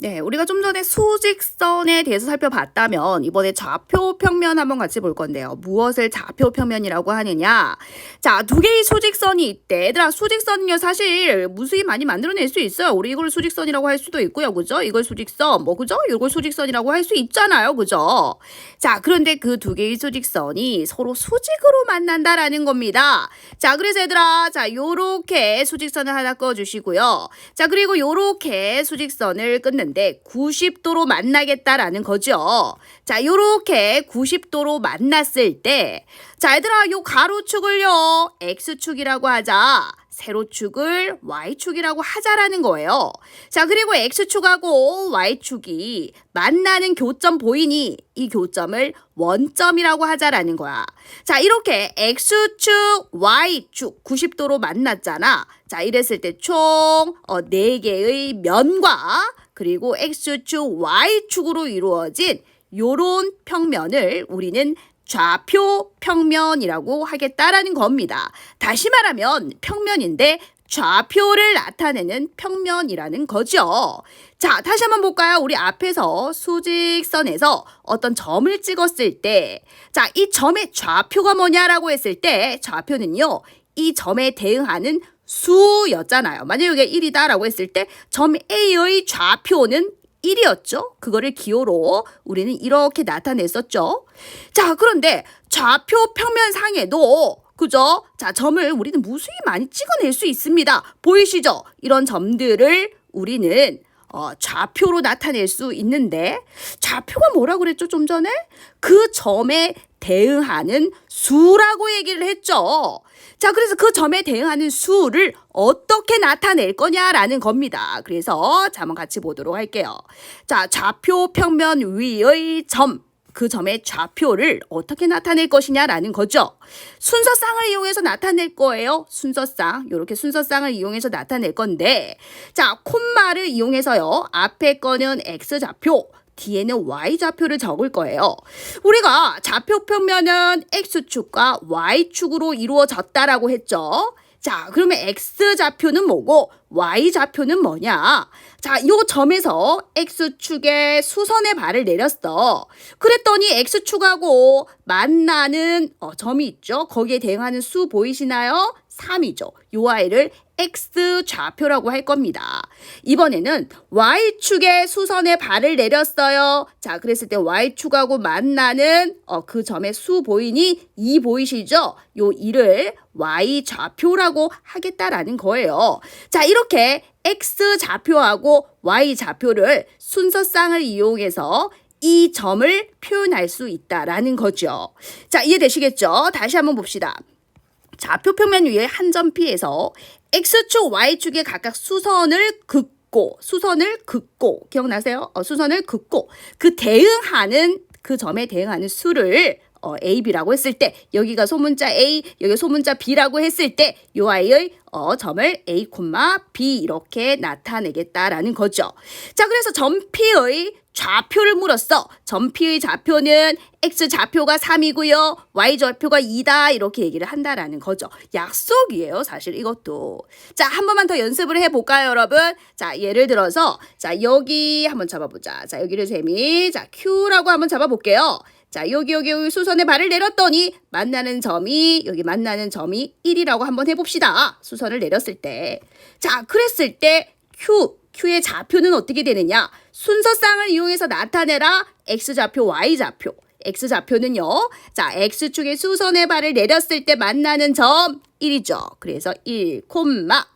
네, 우리가 좀 전에 수직선에 대해서 살펴봤다면 이번에 좌표 평면 한번 같이 볼 건데요. 무엇을 좌표 평면이라고 하느냐? 자, 두 개의 수직선이 있대. 얘들아, 수직선은요 사실 무수히 많이 만들어낼 수 있어요. 우리 이걸 수직선이라고 할 수도 있고요, 그죠? 이걸 수직선, 뭐 그죠? 이걸 수직선이라고 할 수 있잖아요, 그죠? 자, 그런데 그 두 개의 수직선이 서로 수직으로 만난다라는 겁니다. 자, 그래서 얘들아, 자, 요렇게 수직선을 하나 꺼주시고요. 자, 그리고 요렇게 수직선을 끊는 데 90도로 만나겠다라는 거죠. 자, 요렇게 90도로 만났을 때, 자, 얘들아, 요 가로축을요, X축이라고 하자. 세로축을 Y축이라고 하자라는 거예요. 자, 그리고 X축하고 Y축이 만나는 교점 보이니 이 교점을 원점이라고 하자라는 거야. 자, 이렇게 X축, Y축 90도로 만났잖아. 자, 이랬을 때총 어, 4개의 면과 그리고 X축, Y축으로 이루어진 요런 평면을 우리는 좌표 평면이라고 하겠다라는 겁니다. 다시 말하면 평면인데 좌표를 나타내는 평면이라는 거죠. 자, 다시 한번 볼까요? 우리 앞에서 수직선에서 어떤 점을 찍었을 때, 자, 이 점의 좌표가 뭐냐라고 했을 때, 좌표는요, 이 점에 대응하는 수였잖아요. 만약에 이게 1이다라고 했을 때, 점 A의 좌표는 1이었죠. 그거를 기호로 우리는 이렇게 나타냈었죠. 자, 그런데 좌표 평면상에도 그죠? 자, 점을 우리는 무수히 많이 찍어낼 수 있습니다. 보이시죠? 이런 점들을 우리는 어, 좌표로 나타낼 수 있는데 좌표가 뭐라고 그랬죠? 좀 전에 그 점에 대응하는 수라고 얘기를 했죠. 자, 그래서 그 점에 대응하는 수를 어떻게 나타낼 거냐라는 겁니다. 그래서 자, 한번 같이 보도록 할게요. 자, 좌표 평면 위의 점. 그 점의 좌표를 어떻게 나타낼 것이냐라는 거죠. 순서쌍을 이용해서 나타낼 거예요. 순서쌍. 이렇게 순서쌍을 이용해서 나타낼 건데, 자, 콤마를 이용해서요. 앞에 거는 x 좌표, 뒤에는 y 좌표를 적을 거예요. 우리가 좌표 평면은 x축과 y축으로 이루어졌다라고 했죠. 자, 그러면 x 좌표는 뭐고 y 좌표는 뭐냐? 자, 요 점에서 x축에 수선의 발을 내렸어. 그랬더니 x축하고 만나는 어, 점이 있죠. 거기에 대응하는 수 보이시나요? 3이죠. 요 아이를 x 좌표라고 할 겁니다. 이번에는 y축에 수선의 발을 내렸어요. 자, 그랬을 때 y축하고 만나는 어, 그 점의 수 보이니 2 보이시죠? 요 2를 y 좌표라고 하겠다라는 거예요. 자, 이렇게 x 좌표하고 y 좌표를 순서쌍을 이용해서 이 점을 표현할 수 있다라는 거죠. 자, 이해되시겠죠? 다시 한번 봅시다. 좌표 평면 위에 한점 P에서 X축, Y축에 각각 수선을 긋고, 수선을 긋고, 기억나세요? 어, 수선을 긋고, 그 대응하는, 그 점에 대응하는 수를 어, A, B라고 했을 때, 여기가 소문자 A, 여기 소문자 B라고 했을 때, 요 아이의 어, 점을 A, B 이렇게 나타내겠다라는 거죠. 자, 그래서 점 P의 좌표를 물었어. 점 P의 좌표는 X 좌표가 3이고요. Y 좌표가 2다. 이렇게 얘기를 한다라는 거죠. 약속이에요. 사실 이것도. 자, 한 번만 더 연습을 해 볼까요, 여러분? 자, 예를 들어서, 자, 여기 한번 잡아 보자. 자, 여기를 재미. 자, Q라고 한번 잡아 볼게요. 자, 여기, 여기, 여기 수선에 발을 내렸더니 만나는 점이, 여기 만나는 점이 1이라고 한번 해봅시다. 수선을 내렸을 때. 자, 그랬을 때 Q, Q의 좌표는 어떻게 되느냐? 순서쌍을 이용해서 나타내라. X좌표, Y좌표. X좌표는요. 자, X축의 수선의 발을 내렸을 때 만나는 점 1이죠. 그래서 1, 콤마.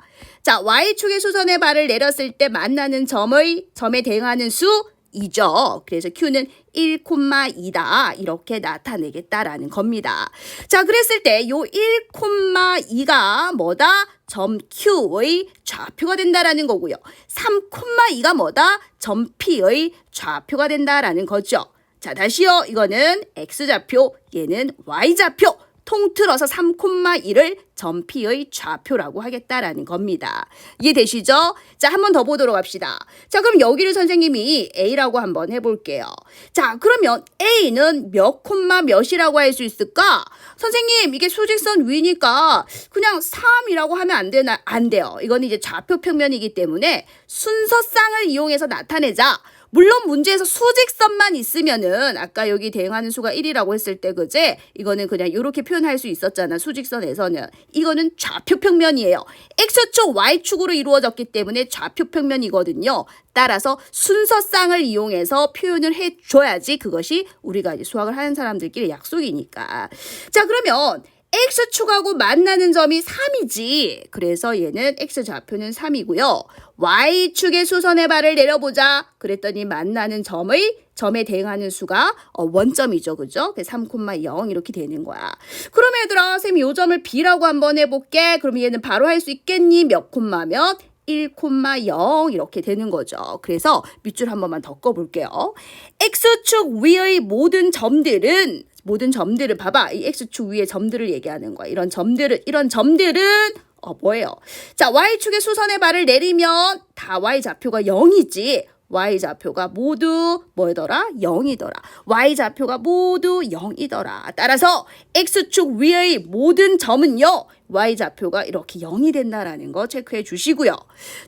자, Y축의 수선의 발을 내렸을 때 만나는 점의 점에 대응하는 수 2죠. 그래서 Q는 1,2다. 이렇게 나타내겠다라는 겁니다. 자, 그랬을 때 요 1,2가 뭐다? 점 Q의 좌표가 된다라는 거고요. 3,2가 뭐다? 점 P의 좌표가 된다라는 거죠. 자, 다시요. 이거는 X좌표, 얘는 Y좌표. 통틀어서 3,1을 점피의 좌표라고 하겠다라는 겁니다. 이해되시죠? 자, 한 번 더 보도록 합시다. 자, 그럼 여기를 선생님이 A라고 한번 해볼게요. 자, 그러면 A는 몇 콤마 몇이라고 할 수 있을까? 선생님, 이게 수직선 위니까 그냥 3이라고 하면 안 되나? 안 돼요. 이건 이제 좌표 평면이기 때문에 순서쌍을 이용해서 나타내자. 물론 문제에서 수직선만 있으면은 아까 여기 대응하는 수가 1이라고 했을 때 그제 이거는 그냥 이렇게 표현할 수 있었잖아 수직선에서는 이거는 좌표 평면이에요. X축 y축으로 이루어졌기 때문에 좌표 평면이거든요. 따라서 순서쌍을 이용해서 표현을 해줘야지 그것이 우리가 이제 수학을 하는 사람들끼리 약속이니까. 자 그러면 x축하고 만나는 점이 3이지. 그래서 얘는 x좌표는 3이고요. y축의 수선의 발을 내려보자. 그랬더니 만나는 점의 점에 대응하는 수가 어, 원점이죠. 그죠? 3,0 이렇게 되는 거야. 그럼 얘들아, 쌤이 요 점을 b라고 한번 해볼게. 그럼 얘는 바로 할 수 있겠니? 몇 콤마 면? 1,0 이렇게 되는 거죠. 그래서 밑줄 한 번만 더 꺼볼게요. x축 위의 모든 점들은 모든 점들을 봐봐. 이 x축 위의 점들을 얘기하는 거야. 이런 점들은 이런 점들은 어 뭐예요? 자, y축의 수선의 발을 내리면 다 y 좌표가 0이지. y 좌표가 모두 뭐더라? 0이더라. y 좌표가 모두 0이더라. 따라서 x축 위의 모든 점은요. y 좌표가 이렇게 0이 된다라는 거 체크해 주시고요.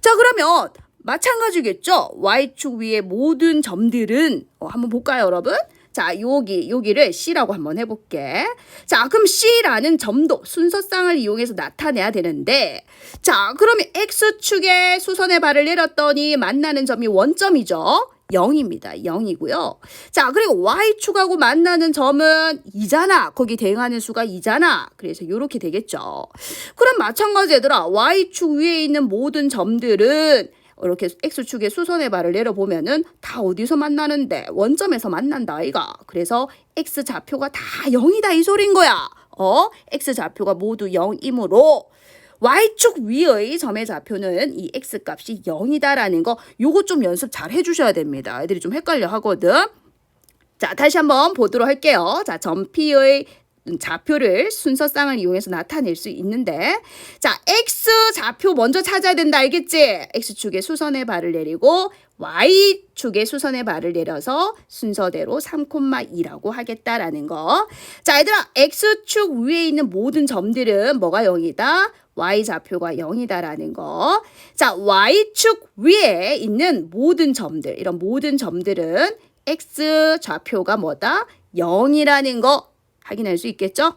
자, 그러면 마찬가지겠죠? y축 위의 모든 점들은 어, 한번 볼까요, 여러분? 자, 여기, 여기를 C라고 한번 해볼게. 자, 그럼 C라는 점도 순서쌍을 이용해서 나타내야 되는데, 자, 그러면 X축에 수선의 발을 내렸더니 만나는 점이 원점이죠. 0입니다. 0이고요. 자, 그리고 Y축하고 만나는 점은 2잖아. 거기 대응하는 수가 2잖아. 그래서 이렇게 되겠죠. 그럼 마찬가지 얘들아. Y축 위에 있는 모든 점들은 이렇게 x축의 수선의 발을 내려보면은 다 어디서 만나는데 원점에서 만난다 아이가 그래서 x 좌표가 다 0이다 이 소린 거야. 어? X 좌표가 모두 0이므로 y축 위의 점의 좌표는 이 x 값이 0이다라는 거 요거 좀 연습 잘 해주셔야 됩니다. 애들이 좀 헷갈려 하거든. 자 다시 한번 보도록 할게요. 자 점 P의 좌표를 순서쌍을 이용해서 나타낼 수 있는데 자 x 좌표 먼저 찾아야 된다 알겠지? x축의 수선의 발을 내리고 y축의 수선의 발을 내려서 순서대로 3,2라고 하겠다라는 거. 자 얘들아 x축 위에 있는 모든 점들은 뭐가 0이다? y 좌표가 0이다라는 거. 자 y축 위에 있는 모든 점들 이런 모든 점들은 x 좌표가 뭐다? 0이라는 거 확인할 수 있겠죠?